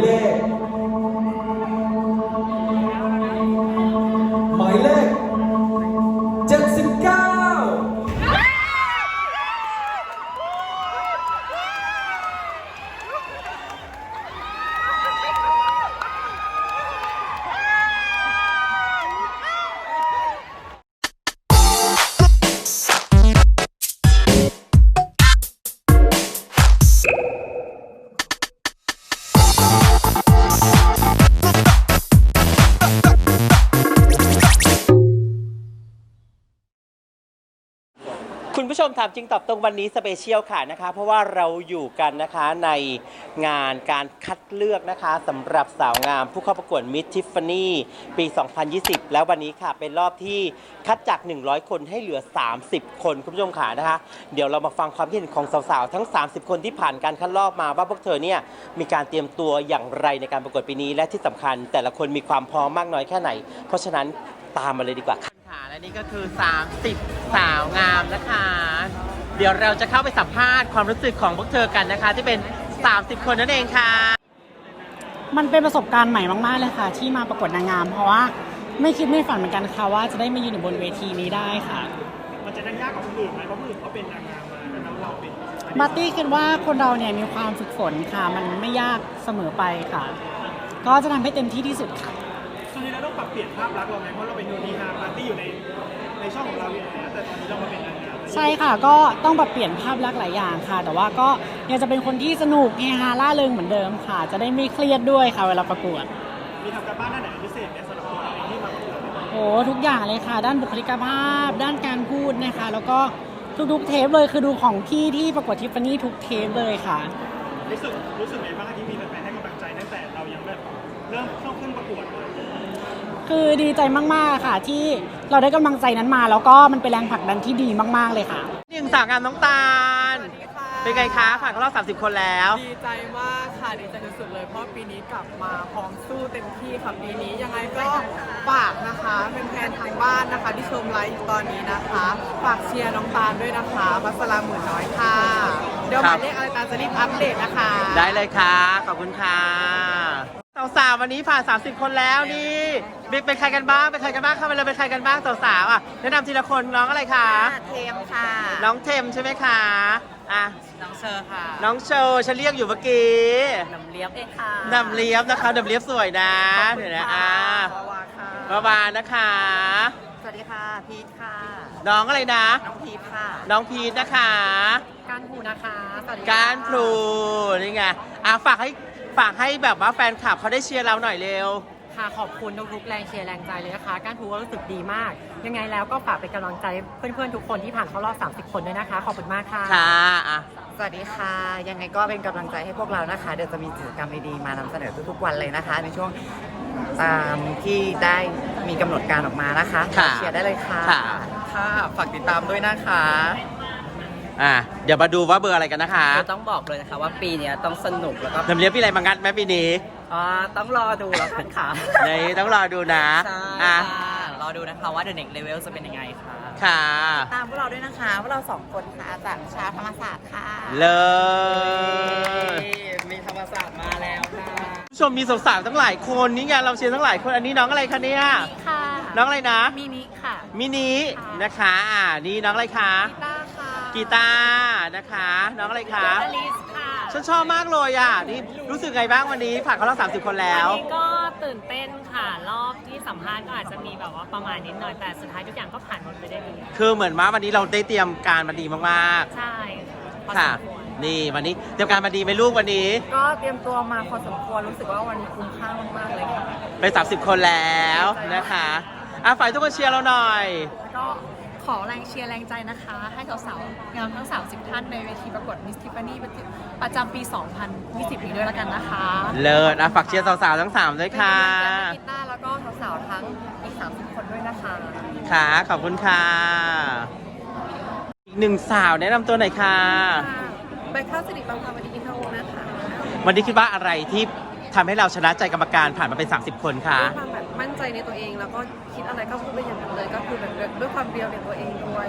เล ชมถามจริงตอบตรงวันนี้สเปเชียลค่ะนะคะ เพราะว่าเราอยู่กันนะคะในงานการคัดเลือกนะคะสำหรับสาวงามผู้เข้าประกวดมิ s ทิฟฟานี่ปี 2020 แล้ววันนี้ค่ะ เป็นรอบที่คัดจาก 100 คนให้เหลือ 30 คนคุณผู้ชมค่ะนะคะ เดี๋ยวเรามาฟังความคิดเห็นของสาวๆ ทั้ง 30 คนที่ผ่านการคัดรอบมาว่าพวกเธอเนี่ยมีการเตรียมตัวอย่างไรในการประกวดปีนี้และที่สำคัญ แต่ละคนมีความพร้อมมากน้อยแค่ไหน เพราะฉะนั้นตามมาเลยดีกว่าค่ะ และนี่ก็คือ30สาวงามนะคะ เดี๋ยวเราจะเข้าไปสัมภาษณ์ความรู้สึกของพวกเธอกันนะคะ ที่เป็น 30 คนนั่นเองค่ะ มันเป็นประสบการณ์ใหม่มากๆเลยค่ะ ที่มาประกวดนางงาม เพราะว่าไม่คิดไม่ฝันเหมือนกันค่ะว่าจะได้มายืนอยู่บนเวทีนี้ได้ค่ะ มันจะได้ยากกว่าคนอื่นไหมเพราะคนอื่นเขาเป็นนางงามมาแล้วเราเป็นอันนี้บัตตี้คิดว่าคนเราเนี่ยมีความฝึกฝนค่ะ มันไม่ยากเสมอไปค่ะ ก็จะทำให้เต็มที่ที่สุดค่ะตอนนี้เราต้องปรับเปลี่ยนภาพลักษณ์เราไหมเพราะเราเป็นโยนีฮาปาร์ตี้อยู่ใน ในช่องของเราอยู่แล้วแต่ตอนนี้เรามาเป็นนางงามใช่ค่ะก็ต้องปรับเปลี่ยนภาพลักษณ์หลายอย่างค่ะ แต่ว่าก็ยังจะเป็นคนที่สนุกเฮฮาล่าเริงเหมือนเดิมค่ะ จะได้ไม่เครียดด้วยค่ะเวลาประกวด มีทำการบ้านด้านไหนพิเศษในสำหรับตัวเราเองที่มาประกวดโอ้ทุกอย่างเลยค่ะ ด้านบุคลิกภาพ ด้านการพูดนะคะ แล้วก็ทุกๆเทปเลยคือดูของพี่ที่ประกวดทิฟฟานี่ทุกเทปเลยค่ะ รู้สึกรู้สึกไงบ้างที่มีแฟนๆให้กำลังใจตั้งแต่เรายังแบบเริ่มเข้าขึ้นประกวดเลย คือดีใจมากๆค่ะ ที่เราได้กำลังใจนั้นมา แล้วก็มันเป็นแรงผลักดันที่ดีมากๆเลยค่ะ หนึ่งสาวงามน้องตาล เป็นไงคะผ่านเข้ารอบ30 คนแล้ว ดีใจมากค่ะดีใจสุดๆเลย เพราะปีนี้กลับมาพร้อมสู้เต็มที่ค่ะปีนี้ยังไงก็ฝากนะคะเป็นแฟนๆทางบ้านนะคะ ที่ชมไลฟ์อยู่ตอนนี้นะคะฝากเชียร์น้องตาลด้วยนะคะมัสลาหมื่นน้อยค่ะ เดี๋ยวหครัมาบยเลขอะไรตาลจะรีบอัปเดตนะคะ ได้เลยค่ะ ขอบคุณค่ะ สาวๆวันนี้ผ่าน 30 คนแล้วนี่บิ๊กเป็นใครกันบ้างเป็นใครกันบ้างเข้าไปเลยเป็นใครกันบ้างสาวๆอะแนะนำทีละคนน้องอะไรคะเทมค่ะ น้องเทมใช่ไหมคะอะน้องเชอร์ค่ะ น้องโชว์ฉันเรียกอยู่เมื่อกี้น้ำเลี้ยบเองค่ะนำเลียบนะคะนำเลียบสวยนะเดี๋ยวนะอะวาวาค่ะบาวานะคะ สวัสดีค่ะ พีทค่ะ น้องอะไรนะ น้องพีทค่ะ น้องพีทนะคะ การผูนะคะสวัสดีค่ะการพลูนี่ไงอะฝากให้ ฝากให้แบบว่าแฟนคลับเขาได้เชียร์เราหน่อยเร็ว ค่ะขอบคุณทุกๆแรงเชียร์แรงใจเลยนะคะ การผูก็รู้สึกดีมาก ยังไงแล้วก็ฝากเป็นกำลังใจเพื่อนๆทุกคนที่ผ่านเข้ารอบ 30 คนด้วยนะคะ ขอบคุณมากค่ะ ค่ะอะ สวัสดีค่ะ ยังไงก็เป็นกำลังใจให้พวกเรานะคะ เดี๋ยวจะมีกิจกรรมดีๆมานำเสนอทุกๆวันเลยนะคะ ในช่วงตามที่ได้มีกำหนดการออกมานะคะค่ะ เชียร์ได้เลยค่ะ ค่ะค่ะฝากติดตามด้วยนะคะ อะเดี๋ยวมาดูว่าเบอร์อะไรกันนะคะคือต้องบอกเลยนะคะว่าปีเนี้ยต้องสนุกแล้วก็นำเลียบพี่อะไรมางัดไหมปีนี้อ่าต้องรอดูแล้วกันค่ะในต้องรอดูนะใช่อะ ค่ะรอดูนะคะว่า The Next Level จะเป็นยังไงค่ะ ค่ะ ตามพวกเราด้วยนะคะพวกเราสองคนค่ะจากชาวธรรมศาสตร์ค่ะเลิศมีธรรมศาสตร์มาแล้วค่ะผู้ชมมีสาวๆทั้งหลายคนนี่ไงเราเชียร์ทั้งหลายคนอันนี้น้องอะไรคะเนี่ย ค่ะน้องอะไรนะ มินิค่ะมินินะคะอ่านี่น้องอะไรคะต้าค่ะ กีตาร์นะคะ น้องอะไรคะอลิสค่ะฉันชอบมากเลยอะนี่รู้สึกไงบ้างวันนี้ผ่านเข้ารอบ30 คนแล้ว วันนี้ก็ตื่นเต้นค่ะ รอบที่สัมภาษณ์ก็อาจจะมีแบบว่าประมาณนิดหน่อย แต่สุดท้ายทุกอย่างก็ผ่านหมดไปได้ดี คือเหมือนว่าวันนี้เราได้เตรียมการมาดีมากใช่พอๆค่ะสมควรนี่วันนี้เตรียมการมาดีไหมลูกวันนี้ก็เตรียมตัวมาพอสมควรรู้สึกว่าวันนี้คุ้มค่ามากๆเลยค่ะ ไป 30 คนแล้วนะคะอะฝ่ายทุกคนเชียร์เราหน่อย ก็ ขอแรงเชียร์แรงใจนะคะ ให้สาวๆงามทั้ง 30 ท่านในเวทีประกวดมิสทิฟานี่ประจำปี 2020 นี้ด้วยแล้วกันนะคะเลิศอะฝากเชียร์สาวๆทั้งสามด้วยเป็นค่ะกำลังใจให้กีตาร์แล้วก็สาวๆทั้งอีก 30 คนด้วยนะคะค่ะขอบคุณค่ะอีกหนึ่งสาวแนะนำตัวหน่อยค่ะใบข้าวสิริบางพาวดีอินทวงศ์นะคะวันนี้คิดว่าอะไรที่ ทำให้เราชนะใจกรรมการผ่านมาเป็น 30 คนคะด้วยความแบบมั่นใจในตัวเองแล้วก็คิดอะไรก็พูดไปอย่างนั้นเลย ก็คือแบบด้วยความเรียวในตัวเองด้วย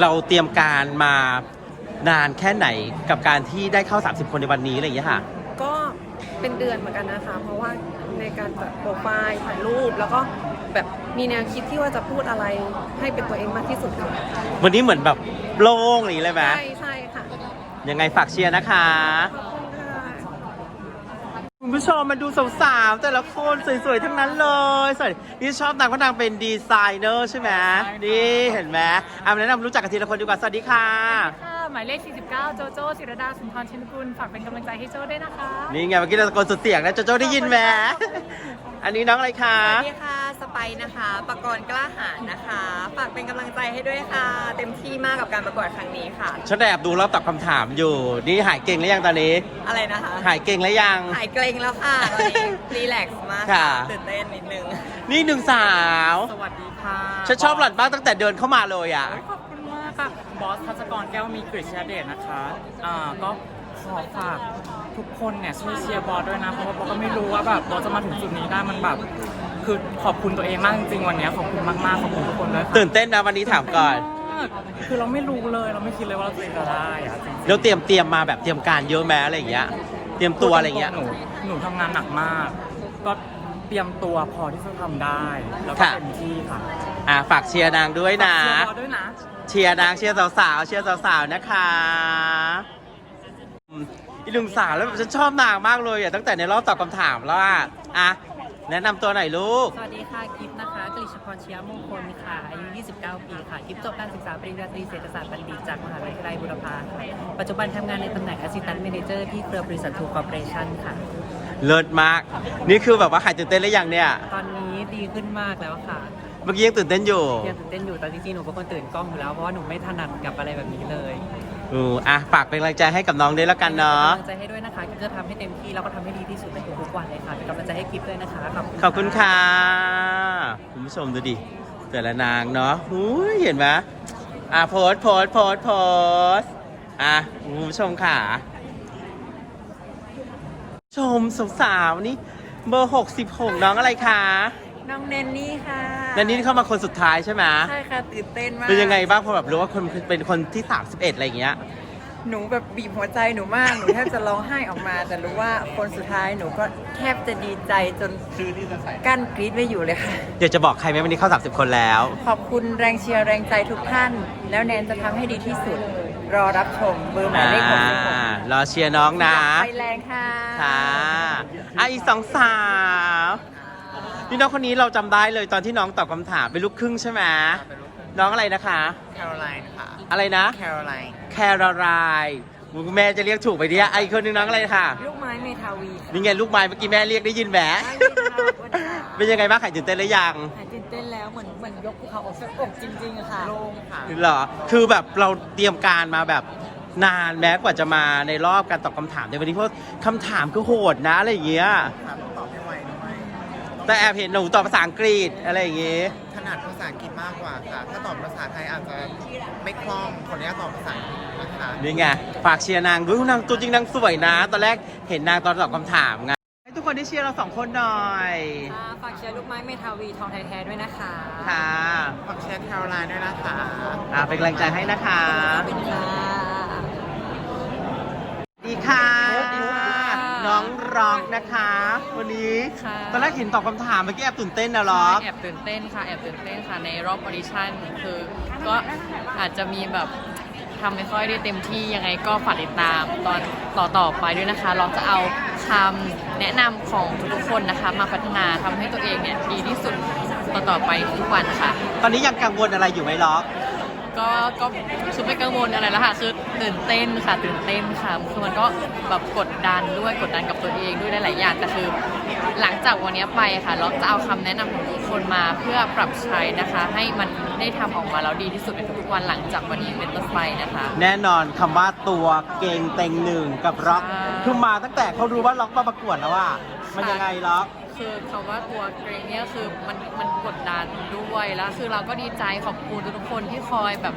เราเตรียมการมานานแค่ไหนกับการที่ได้เข้า 30 คนในวันนี้อะไรอย่างเงี้ยค่ะ ก็เป็นเดือนเหมือนกันนะคะ เพราะว่าในการจัดโปรไฟล์ถ่ายรูป แล้วก็แบบมีแนวคิดที่ว่าจะพูดอะไรให้เป็นตัวเองมากที่สุดค่ะวันนี้เหมือนแบบโล่งอย่างนี้เลยไหมใช่ใช่ค่ะ ยังไงฝากเชียร์นะคะ ขอบคุณค่ะ คุณผู้ชมมาดูสาวๆแต่ละคนสวยๆทั้งนั้นเลยสวยนี่ชอบนางเพราะนางเป็นดีไซเนอร์ใช่ไหมนี่เห็นไหมเอามาแนะนำรู้จักกันทีละคนดีกว่าสวัสดีค่ะ ค่ะ หมายเลข 49 โจโจ้ศิรดาสุนทรชินกุลฝากเป็นกำลังใจให้โจ้ด้วยนะคะ นี่ไงเมื่อกี้เราตะโกนสุดเสียงนะโจโจ้ได้ยินไหม อันนี้น้องอะไรคะ สวัสดีค่ะ สไปซ์นะคะ ประกรณ์กล้าหาญนะคะ ฝากเป็นกำลังใจให้ด้วยค่ะ เต็มที่มากกับการประกวดครั้งนี้ค่ะ ฉันแอบดูรอบตอบคำถามอยู่ นี่หายเก่งหรือยังตอนนี้ อะไรนะคะ หายเก่งแล้วยัง หายเกรงแล้วค่ะตอนนี้รีแลกซ์มากค่ะ ตื่นเต้นนิดนึง นี่หนึ่งสาว สวัสดีค่ะฉันชอบหล่อนมากตั้งแต่เดินเข้ามาเลยอะ ขอบคุณมากค่ะ บอสทัศกรแก้วมีกฤษณเดชนะคะ อ่า ก็ขอฝาก ทุกคนเนี่ยช่วยเชียร์บอสด้วยนะเพราะว่าบอสก็ไม่รู้ว่าแบบบอสจะมาถึงจุดนี้ได้มันแบบ คือขอบคุณตัวเองมากจริงๆวันเนี้ยขอบคุณมากๆขอบคุณทุกคนด้วยค่ะตื่นเต้นนะวันนี้ถามก่อนมากคือเราไม่รู้เลยเราไม่คิดเลยว่าเราจะได้อะจริงๆเราเตรียมเตรียมมาแบบเตรียมการเยอะแม้อะไรอย่างเงี้ย เตรียมตัวอะไรอย่างเงี้ย หนูหนูทำงานหนักมาก ก็เตรียมตัวพอที่จะทำได้ แล้วก็ค่ะ เต็มที่ค่ะอะฝากเชียร์นางด้วยนะ ฝากเชียร์บอสด้วยนะ เชียร์นางเชียร์สาวๆเชียร์สาวๆนะคะอืม อีหนุ่มสาวแล้วฉันชอบนางมากเลยอะตั้งแต่ในรอบตอบคำถามแล้วอะอะแนะนำตัวหน่อยลูก สวัสดีค่ะกิฟต์นะคะกฤษพรเชียมงคลค่ะอายุ 29 ปีค่ะกิฟต์จบการศึกษาปริญญาตรีเศรษฐศาสตร์บัณฑิตจากมหาวิทยาลัยบุรพาค่ะปัจจุบันทำงานในตำแหน่ง Assistant Manager ที่เครือบริษัททูคอร์ปอเรชั่นค่ะ เลิศมาก นี่คือแบบว่าหายตื่นเต้นหรือยังเนี่ย ตอนนี้ดีขึ้นมากแล้วค่ะ เมื่อกี้ยังตื่นเต้นอยู่ยังตื่นเต้นอยู่แต่จริงๆหนูเป็นคนตื่นกล้องอยู่แล้วเพราะว่าหนูไม่ถนัดกับอะไรแบบนี้เลย อืออะฝากเป็นกำลังใจให้กับน้องด้วยแล้วกันเนาะป็กำลังใจให้ด้วยนะคะกิฟต์จะทำให้เต็มที่แล้วก็ทำให้ดีที่สุดในทุกๆวันเลยค่ะเป็นกำลังใจให้กิฟต์ด้วยนะคะขอบคุณขอบคุณค่ะ คุณผู้ชมดูดิ แต่ละนางเนาะหูยเห็นไหมอะโพสต์โพสต์โพสต์โพสต์อะคุณผู้ชมค่ะ ชมสาวๆนี่เบอร์ 66 น้องอะไรคะ น้องเนนนี่ค่ะ นันนี่เข้ามาคนสุดท้ายใช่ไหมใช่ค่ะตื่นเต้นมากเป็นยังไงบ้างพอแบบรู้ว่าคนเป็นคนที่ 31 อะไรอย่างเงี้ย หนูแบบบีบหัวใจหนูมาก หนูแทบจะร้องไห้ออกมา แต่รู้ว่าคนสุดท้ายหนูก็แทบจะดีใจจนกั้นกรี๊ดไม่อยู่เลยค่ะ เดี๋ยวจะบอกใครไหมวันนี้เข้า 30 คนแล้ว ขอบคุณแรงเชียร์แรงใจทุกท่าน แล้วแนนจะทำให้ดีที่สุด รอรับชมเบอร์หมายเลขหกสิบหกรอเชียร์น้องนะ ไปแรงค่ะ ค่ะอะอีกสองสาว นี่น้องคนนี้เราจำได้เลยตอนที่น้องตอบคำถามเป็นลูกครึ่งใช่ไหมน้องอะไรนะคะ แคโรไลน์ค่ะอะไรนะ แคโรไลน์แครรายแม่จะเรียกถูกไปดิไอะอีกคนนึงน้องอะไรค่ะลูกไม้เมทาวีนี่ไงลูกไม้เมื่อกี้แม่เรียกได้ยินแหมเป็นยังไงบ้างไข่ตื่นเต้นหรือยังหายตื่นเต้นแล้วเหมือนเหมือนยกภูเขาออกจากอกจริงๆอะค่ะ โล่งค่ะ เหรอคือแบบเราเตรียมการมาแบบนานแม้กว่าจะมาในรอบการตอบคำถามในวันนี้เพราะคำถามคือโหดนะอะไรอย่างเงี้ย ตอบให้ไวด้วย แต่แอบเห็นหนูตอบภาษาอังกฤษอะไรอย่างเงี้ยถนัดภาษาอังกฤษมากกว่าค่ะ ถ้าตอบภาษาไทยอาจจะไม่คล่องขออนุญาตตอบภาษาอังกฤษนะคะนี่ไง ฝากเชียร์นางด้วยนางตัวจริงนางสวยนะ ตอนแรกเห็นนางตอนตอบคำถามไงให้ทุกคนได้เชียร์เราสองคนหน่อยฝากเชียร์ลูกไม้เมทาวีทองไทยแท้ด้วยนะคะค่ะฝากแชร์แคโรไลน์ด้วยนะคะอ่าเป็นกำลังใจให้นะคะเป็นค่ะ ดีค่ะ น้องร็อกนะคะ วันนี้ค่ะ ตอนแรกเห็นตอบคำถามเมื่อกี้แอบตื่นเต้นนะร็อกแอบตื่นเต้นค่ะแอบตื่นเต้นค่ะในรอบออดิชั่นคือก็อาจจะมีแบบทำไม่ค่อยได้เต็มที่ยังไงก็ฝากติดตามตอนต่อต่อๆไปด้วยนะคะ เราจะเอาคำแนะนำของทุกๆคนนะคะ มาพัฒนาทำให้ตัวเองเนี่ยดีที่สุดต่อต่อๆไปทุกวันค่ะ ตอนนี้ยังกังวลอะไรอยู่ไหมล็อก ก็ก็ชุดไม่กังวลอะไรแล้วค่ะคือตื่นเต้นค่ะตื่นเต้นค่ะคือมันก็แบบกดดันด้วยกดดันกับตัวเองด้วยหลายๆอย่างแต่คือ หลังจากวันนี้ไปค่ะ เราจะเอาคำแนะนำของทุกคนมาเพื่อปรับใช้นะคะ ให้มันได้ทำออกมาแล้วดีที่สุดในทุกๆวันหลังจากวันนี้เป็นต้นไปนะคะ แน่นอนคำว่าตัวเก่งเต็งหนึ่งกับร็อกใช่ คือมาตั้งแต่เขารู้ว่าล็อกมาประกวดแล้วว่า มันยังไงล็อก คือคำว่าตัวเกรงเนี่ยคือมันมันกดดันด้วยแล้ว คือเราก็ดีใจขอบคุณทุกๆคนที่คอยแบบ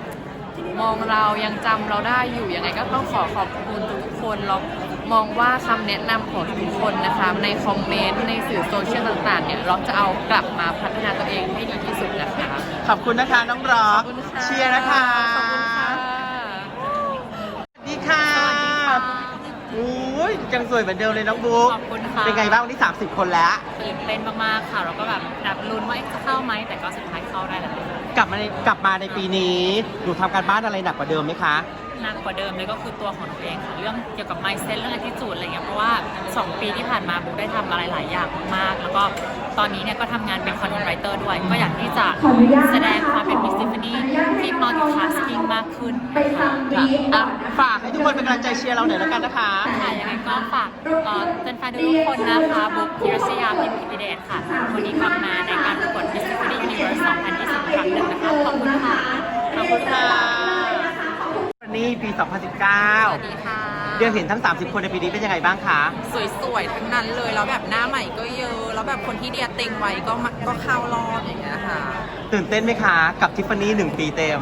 มองเรายังจำเราได้อยู่ยังไงก็ต้องขอขอบคุณทุกๆคนเรามองว่าคำแนะนำของทุกคนนะคะ ในคอมเมนต์ในสื่อโซเชียลต่างๆเนี่ยเราจะเอากลับมาพัฒนาตัวเองให้ดีที่สุดนะคะ ขอบคุณนะคะน้องร็อขอกบคุณค่ะเชียร์นะคะขอบคุณค่ะสวัสดีค่ะ ยยังสวยเหมือนเดิมเลยน้องบุ๊กขอบคุณค่ะ เป็นไงบ้างวันนี้ 30 คนแล้ว ตื่นเต้นมากๆค่ะแล้วก็แบบแอบลุ้นว่าจะเข้าไหมแต่ก็สุดท้ายเข้าได้แล้วกลับมาในกลับมาในปีนี้หนูทำการบ้านอะไรหนักกว่าเดิมไหมคะ หนักกว่าเดิมเลยก็คือตัวของหนูเองค่ะเรื่องเกี่ยวกับ mindset เรื่อง attitude อะไรเงี้ยเพราะว่า 2 ปีที่ผ่านมาบุ๊กได้ทำอะไรหลายอย่างมากๆแล้วก็ตอนนี้เนี่ยก็ทำงานเป็น content writer ด้วย ก็อยากที่จะแสดงความเป็น Miss Tiffany ที่ multitasking มากขึ้นนะคะอะฝากให้ทุกคนเป็นกำลังใจเชียร์เราหน่อยแล้วกันนะคะ ค่ะยังไงก็ฝากเอ่อแฟนๆทุกคนนะคะบุ๊กพิรชยาพิมพิธิเดชค่ะวันนี้กลับมาในการประกวด Miss Tiffany Universe 2020ครั้งหนึ่งนะคะขอบคุณค่ะ ขอบคุณค่ะวั นนี้ปี สวัส2019 ดีค่ะ เดียวเห็นทั้ง 30 คนในปีนี้เป็นยังไงบ้างคะ สวยๆ ทั้งนั้นเลย แล้วแบบหน้าใหม่ก็เยอะ แล้วแบบคนที่เดียเต็งไว้ก็มาก็เข้ารอบอย่างเงี้ยค่ะ ตื่นเต้นไหมคะกับทิฟฟานี่หนึ่งปีเต็ม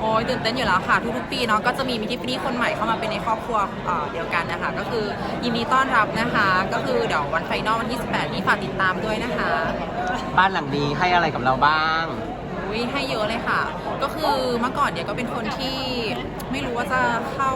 โอ้ยตื่นเต้นอยู่แล้วค่ะ ทุกๆ ปีเนาะ ก็จะมีมิทิฟนี่คนใหม่เข้ามาเป็นในครอบครัวเอ่อเดียวกันนะคะ ก็คือยินดีต้อนรับนะคะ ก็คือเดี๋ยววันไฟนอลวันที่ 18 นี้ฝากติดตามด้วยนะคะ บ้านหลังนี้ให้อะไรกับเราบ้าง อุ้ยให้เยอะเลยค่ะ ก็คือเมื่อก่อนเนี่ยก็เป็นคนที่ไม่รู้ว่าจะเข้า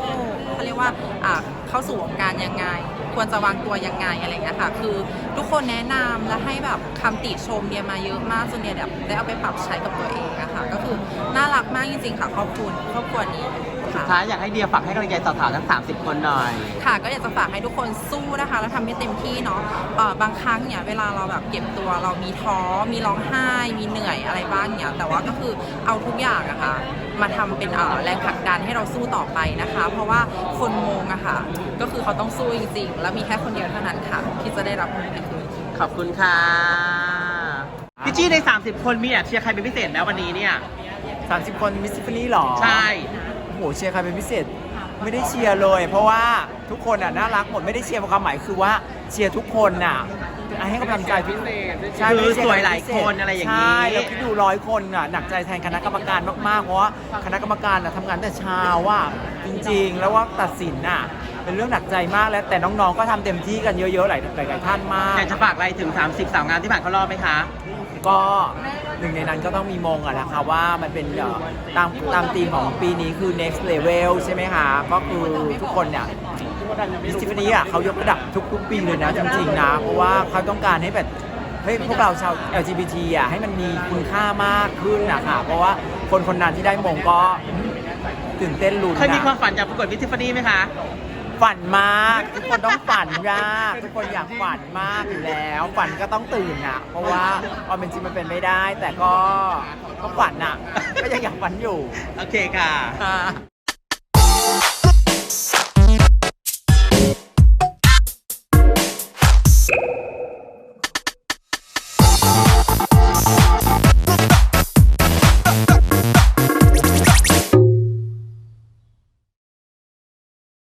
เขาเรียกว่าอ่าเข้าสู่วงการยังไง ควรจะวางตัวยังไงอะไรอย่างเงี้ยค่ะ คือทุกคนแนะนำและให้แบบคำติชมเนี่ยมาเยอะมากจนเนี่ยแบบได้เอาไปปรับใช้กับตัวเองอะค่ะ ก็คือน่ารักมากจริงๆค่ะขอบคุณครอบครัวนี้ สุดค่ะท้ายอยากให้เดียฝากให้กำลังใจสาวๆทั้ง 30 คนหน่อย ค่ะก็อยากจะฝากให้ทุกคนสู้นะคะ แล้วทำให้เต็มที่เนาะเอ่อบางครั้งเนี่ยเวลาเราแบบเก็บตัวเรามีท้อมีร้องไห้ มีเหนื่อยอะไรบ้างเนี่ยแต่ว่าก็คือเอาทุกอย่างอะค่ะมาทำเป็นเอ่อแรงผลักดันให้เราสู้ต่อไปนะคะ เพราะว่าคนมงอะค่ะ ก็คือเขาต้องสู้จริงๆ แล้วมีแค่คนเดียวเท่านั้นค่ะ ที่จะได้รับมงไปคืนขอบคุณค่ะพี่จี้ใน 30 คนมีแอบเชียร์ใครเป็นพิเศษไหมวันนี้เนี่ย 30 คนมิสซิฟนี่หรอ ใช่ โอ้โหเชียร์ใครเป็นพิเศษ ไม่ได้เชียร์เลย เพราะว่าทุกคนอะน่ารักหมดไม่ได้เชียร์ความหมายคือว่าเชียร์ทุกคนน่ะให้กำลังใจพิเศษใช่คือไม่ได้เชีร์สวยหลายพิเศษคนอะไรอย่างนี้ ใช่แล้วคิดดูร้อยคนอะหนักใจแทนคณะกรรมการมากๆเพราะว่าคณะกรรมการอะทำงานแต่เช้าว่าจริง ๆ แล้วว่าตัดสินน่ะเป็นเรื่องหนักใจมากแล้วแต่น้องๆก็ทำเต็มที่กันเยอะๆหลายหลายๆท่านมาก อยากจะฝากอะไรถึง 30 สาวงามที่ผ่านเข้ารอบไหมคะ ก็หนึ่งในนั้นก็ต้องมีมงอะนะคะว่ามันเป็นเอ่อตามตามธีมของปีนี้คือ next level ใช่ไหมคะ ก็คือทุกคนเนี่ยมิสทิฟนี่อะเขายกระดับทุกๆปีเลยนะจริงๆนะ เพราะว่าเขาต้องการให้แบบเฮ้ยพวกเราชาว LGBT อะให้มันมีคุณค่ามากขึ้นนะคะเพราะว่าคนคนนั้นที่ได้มงก็ตื่นเต้นลุ้นเคยมีความฝันอยากประกวดมิสทิฟานี่ไหมคะ ฝันมากทุกคนต้องฝันยากทุกคนอยากฝันมากอยู่แล้ว ฝันก็ต้องตื่นอะ เพราะว่าความเป็นจริงมันเป็นไม่ได้ แต่ก็ก็ฝันอะ ก็ยังอยากฝันอยู่ โอเคค่ะค่ะ